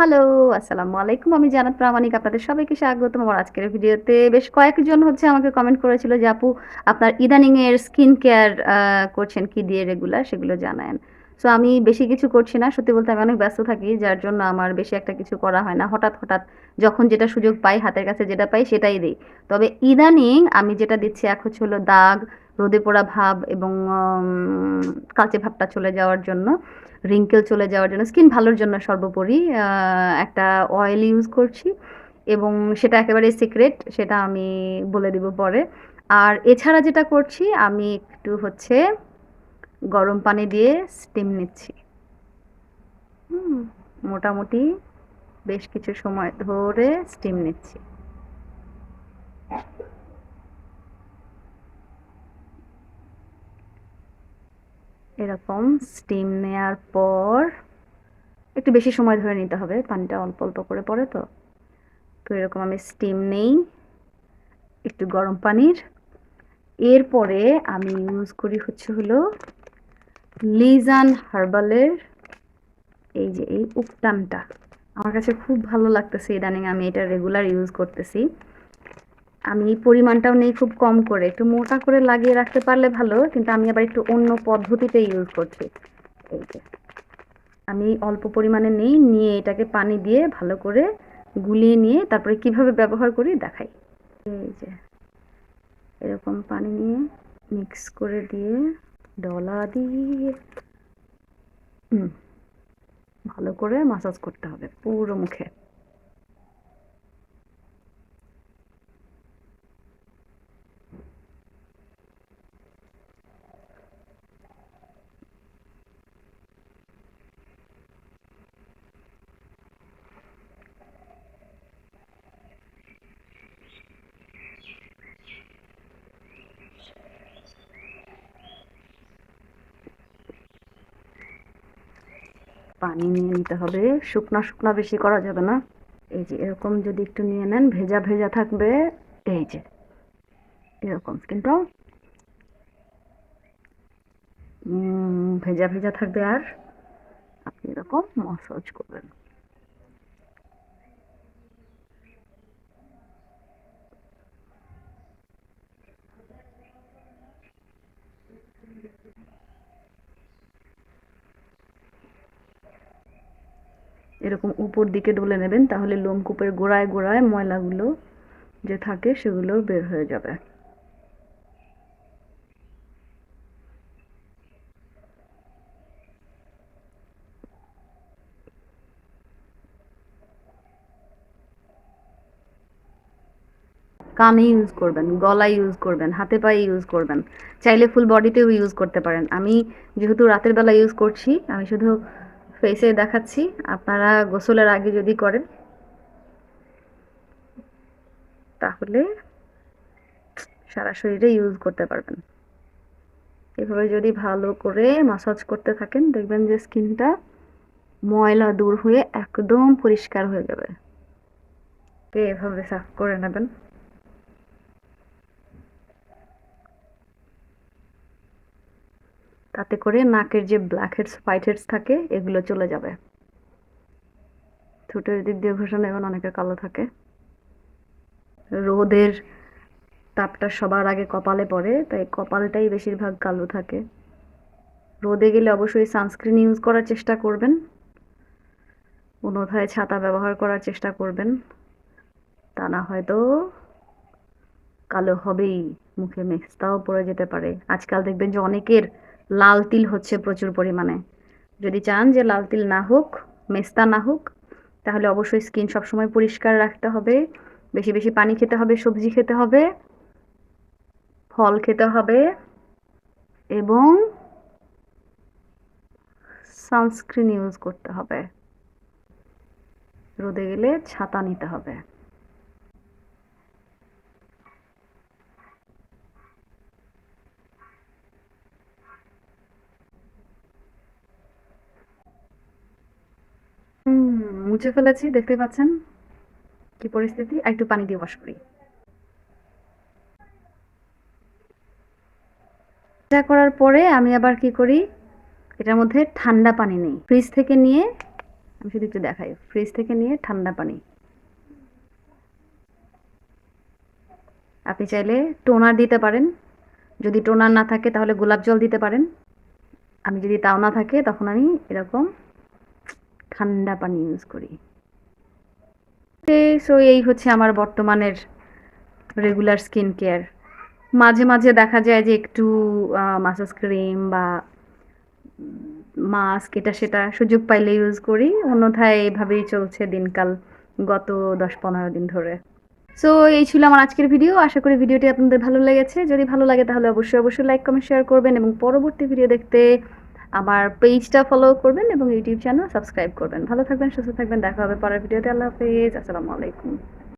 Hello, আসসালামু আলাইকুম। আমি জানাত প্রামাণিক। আপনাদের সবাইকে স্বাগত আমার আজকের ভিডিওতে। বেশ কয়েকজন হচ্ছে আমাকে কমেন্ট করেছিল যে, "আপু আপনার ইদানিং এর স্কিন কেয়ার করছেন কি দিয়ে রেগুলার সেগুলো জানায়েন।" সো আমি বেশি কিছু করছি না। সত্যি বলতে আমি অনেক ব্যস্ত থাকি। যার জন্য আমার বেশি একটা কিছু করা হয় না। হঠাৎ, হঠাৎ যখন যেটা সুযোগ পাই, হাতের কাছে যেটা পাই সেটাই দিই তবে ইদানিং আমি যেটা দিচ্ছি এক হচ্ছে হলো দাগ, রোদে পোড়া ভাব এবং কালচে ভাবটা চলে যাওয়ার জন্য, রিঙ্কেল চলে যাওয়ার জন্য, স্কিন ভালোর জন্য সর্বোপরি একটা অয়েল ইউজ করছি এবং সেটা একেবারে সিক্রেট। সেটা আমি বলে দিব পরে। আর এছাড়া যেটা করছি আমি একটু হচ্ছে গরম পানি দিয়ে স্টিম নিচ্ছি। মোটামুটি বেশ কিছু সময় ধরে স্টিম নিচ্ছি। এরকম স্টিম নেয়ার পর একটু বেশি সময় ধরে নিতে হবে। পানিটা অল্প, অল্প করে পড়ে তো। তো এরকম আমি স্টিম নেই একটু গরম পানির। এরপরে আমি ইউজ করি হচ্ছে হলো লিজান হার্বালের এই যে এই উপটানটা। আমার কাছে খুব ভালো লাগতেছে ইদানিং আমি এটা রেগুলার ইউজ করতেছি। আমি পরিমাণটাও নেই খুব কম করে। একটু মোটা করে লাগিয়ে রাখতে পারলে ভালো। কিন্তু আমি আবার একটু অন্য পদ্ধতিতে ইউজ করছি। এই যে। আমি অল্প পরিমাণে নেই, নিয়ে এটাকে পানি দিয়ে ভালো করে গুলিয়ে নিয়ে তারপরে কীভাবে ব্যবহার করি দেখাই। এই যে। এরকম পানি নিয়ে মিক্স করে দিয়ে ডলা দিয়ে ভালো করে মাসাজ করতে হবে পুরো মুখে। পানি নিয়ে নিতে হবে। শুকনা, শুকনা বেশি করা যাবে না। এই যে এরকম যদি একটু নিয়ে নেন ভেজা, ভেজা থাকবে এই যে। এরকম কিন্তু ভেজা, ভেজা থাকবে আর আপনি এরকম মসাজ করবেন। এরকম উপর দিকে ডলে নেবেন তাহলে লোমকূপের গোড়ায়, গোড়ায় ময়লাগুলো যে থাকে সেগুলো বের হয়ে যাবে। কানে ইউজ করবেন, গলায় ইউজ করবেন, হাতে পায়ে ইউজ করবেন। চাইলে ফুল বডিতেও ইউজ করতে পারেন। আমি যেহেতু রাতের বেলা ইউজ করছি, আমি শুধু ফেসে দেখাচ্ছি। আপনারা গোসলের আগে যদি করেন, তাহলে সারা শরীরে ইউজ করতে পারবেন। এভাবে যদি ভালো করে মাসাজ করতে থাকেন, দেখবেন যে স্কিনটা ময়লা দূর হয়ে একদম পরিষ্কার হয়ে যাবে। এভাবে সাফ করে নেবেন। তাতে করে নাকের যে ব্ল্যাক হেডস, হোয়াইট হেডস থাকে এগুলো চলে যাবে। ঠোঁটের দিক দিয়ে ঘোষণা নেবেন অনেকের কালো থাকে। রোদের তাপটা সবার আগে কপালে পড়ে তাই কপালটাই বেশিরভাগ কালো থাকে। রোদে গেলে অবশ্যই সানস্ক্রিন ইউজ করার চেষ্টা করবেন। অন্যথায় ছাতা ব্যবহার করার চেষ্টা করবেন। তা না হয়তো কালো হবেই। মুখে মেস্তাও পড়ে যেতে পারে। আজকাল দেখবেন যে অনেকের লাল তিল হচ্ছে প্রচুর পরিমাণে। যদি চান যে লাল তিল না হোক, মেস্তা না হোক তাহলে অবশ্যই স্কিন সবসময় পরিষ্কার রাখতে হবে। বেশি, বেশি পানি খেতে হবে, সবজি খেতে হবে, ফল খেতে হবে এবং সানস্ক্রিন ইউজ করতে হবে। রোদে গেলে ছাতা নিতে হবে। মুছে ফেলেছি, দেখতে পাচ্ছেন? কি পরিস্থিতি। একটু পানি দিয়ে ওয়াশ করি। এটা করার পরে আমি আবার কি করি? এটার মধ্যে ঠান্ডা পানি নেই। ফ্রিজ থেকে নিয়ে, আমি শুধু একটু দেখাই। ফ্রিজ থেকে নিয়ে ঠান্ডা পানি। আপনি চাইলে টোনার দিতে পারেন। যদি টোনার না থাকে তাহলে গোলাপ জল দিতে পারেন। আমি যদি তাও না থাকে, তখন আমি এরকম ঠান্ডা পানি ইউজ করি। সো এই হচ্ছে আমার বর্তমানের রেগুলার স্কিন কেয়ার মাঝে মাঝে দেখা যায় যে একটু মাসাজ ক্রিম বা মাস্ক এটা সেটা সুযোগ পাইলে ইউজ করি। অন্যথায় এইভাবেই চলছে দিনকাল গত দশ পনেরো দিন ধরে। সো এই ছিল আমার আজকের ভিডিও আশা করি ভিডিওটি আপনাদের ভালো লেগেছে। যদি ভালো লাগে তাহলে অবশ্যই অবশ্যই লাইক কমেন্ট শেয়ার করবেন এবং পরবর্তী ভিডিও দেখতে আমার পেজটা ফলো করবেন এবং ইউটিউব চ্যানেল সাবস্ক্রাইব করবেন। ভালো থাকবেন, সুস্থ থাকবেন, দেখা হবে পরের ভিডিওতে আল্লাহ হাফেজ। আসসালামু আলাইকুম।